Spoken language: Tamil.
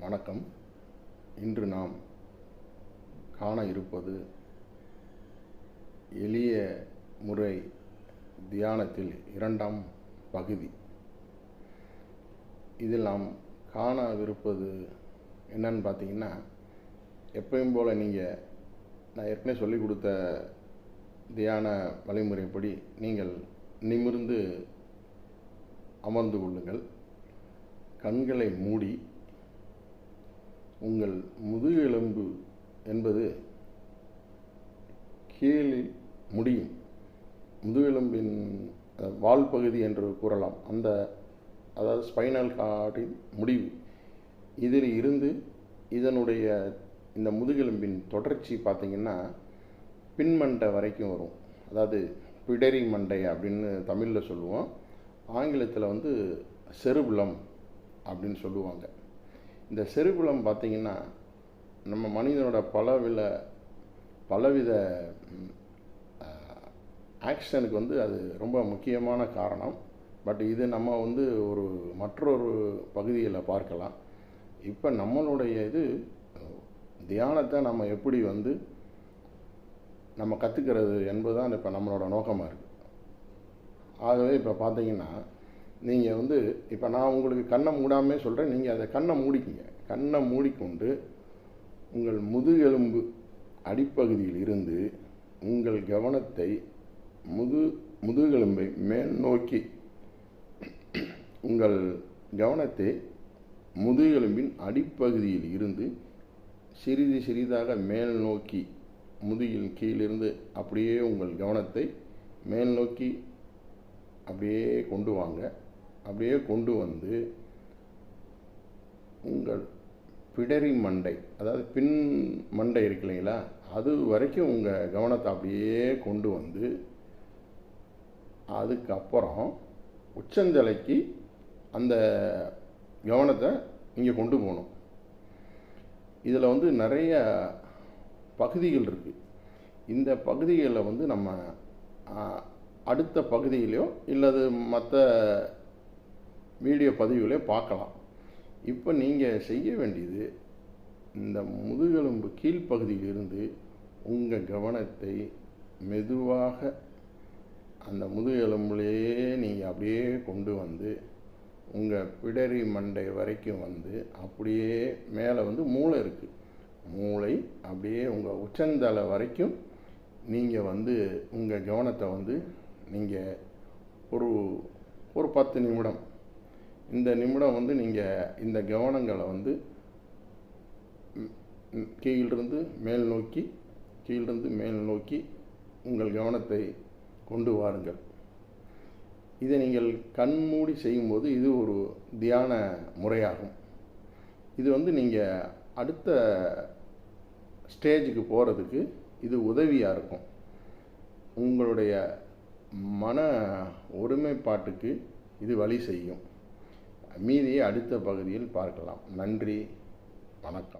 வணக்கம். இன்று நாம் காண இருப்பது எளிய முறை தியானத்தில் இரண்டாம் பகுதி. இதில் நாம் காணவிருப்பது என்னன்னு பார்த்தீங்கன்னா எப்பயும் போல் நீங்கள் நான் ஏற்கனவே சொல்லிக் கொடுத்த தியான வழிமுறைப்படி நீங்கள் நிமிர்ந்து அமர்ந்து கொள்ளுங்கள். கண்களை மூடி உங்கள் முதுகெலும்பு என்பது கீழில் முடியும். முதுகெலும்பின் வால் பகுதி என்று கூறலாம். அந்த அதாவது ஸ்பைனல் கார்டின் முடிவு. இதில் இருந்து இதனுடைய இந்த முதுகெலும்பின் தொடர்ச்சி பார்த்திங்கன்னா பின்மண்டை வரைக்கும் வரும். அதாவது பிடரி மண்டை அப்படின்னு தமிழில் சொல்லுவோம். ஆங்கிலத்தில் வந்து செருபுலம் அப்படின்னு சொல்லுவாங்க. இந்த செருபுலம் பார்த்திங்கன்னா நம்ம மனிதனோட பலவில பலவித ஆக்ஷனுக்கு வந்து அது ரொம்ப முக்கியமான காரணம். பட் இது நம்ம வந்து ஒரு மற்றொரு பகுதியில் பார்க்கலாம். இப்போ நம்மளுடைய இது தியானத்தை நம்ம எப்படி வந்து நம்ம கற்றுக்கிறது என்பதுதான் இப்போ நம்மளோட நோக்கமாக இருக்குது ஆகவே இப்போ பார்த்தீங்கன்னா நீங்கள் வந்து இப்போ நான் உங்களுக்கு கண்ணை மூடாமே சொல்கிறேன் நீங்கள் அதை கண்ணை மூடிக்கிங்க. கண்ணை மூடிக்கொண்டு உங்கள் முதுகெலும்பு அடிப்பகுதியில் இருந்து உங்கள் கவனத்தை முது முதுகெலும்பை மேல் நோக்கி உங்கள் கவனத்தை முதுகெலும்பின் அடிப்பகுதியில் இருந்து சிறிது சிறிதாக மேல் நோக்கி முதுகில் கீழிருந்து அப்படியே உங்கள் கவனத்தை மேல் நோக்கி அப்படியே கொண்டு வாங்க. அப்படியே கொண்டு வந்து உங்கள் பிடரி மண்டை அதாவது பின் மண்டை இருக்கு இல்லைங்களா அது வரைக்கும் உங்கள் கவனத்தை அப்படியே கொண்டு வந்து அதுக்கப்புறம் உச்சந்தலைக்கு அந்த கவனத்தை இங்கே கொண்டு போகணும். இதில் வந்து நிறைய பகுதிகள் இருக்குது இந்த பகுதிகளில் வந்து நம்ம அடுத்த பகுதியிலையோ இல்லது மற்ற வீடியோ பதிவுகளையோ பார்க்கலாம். இப்போ நீங்கள் செய்ய வேண்டியது இந்த முதுகெலும்பு கீழ்ப்பகுதியிலிருந்து உங்கள் கவனத்தை மெதுவாக அந்த முதுகெலும்புலேயே நீங்கள் அப்படியே கொண்டு வந்து உங்கள் பிடரி மண்டை வரைக்கும் வந்து அப்படியே மேலே வந்து மூளை இருக்குது மூளை அப்படியே உங்கள் உச்சந்தலை வரைக்கும் நீங்கள் வந்து உங்கள் கவனத்தை வந்து நீங்கள் ஒரு ஒரு பத்து நிமிடம் இந்த நிமிடம் வந்து நீங்கள் இந்த கவனங்களை வந்து கீழிருந்து மேல் நோக்கி கீழிருந்து மேல் நோக்கி உங்கள் கவனத்தை கொண்டு வாருங்கள். இதை நீங்கள் கண்மூடி செய்யும்போது இது ஒரு தியான முறையாகும். இது வந்து நீங்கள் அடுத்த ஸ்டேஜுக்கு போகிறதுக்கு இது உதவியாக இருக்கும். உங்களுடைய மன ஒருமைப்பாட்டுக்கு இது வழி செய்யும். மீதியை அடுத்த பகுதியில் பார்க்கலாம். நன்றி. வணக்கம்.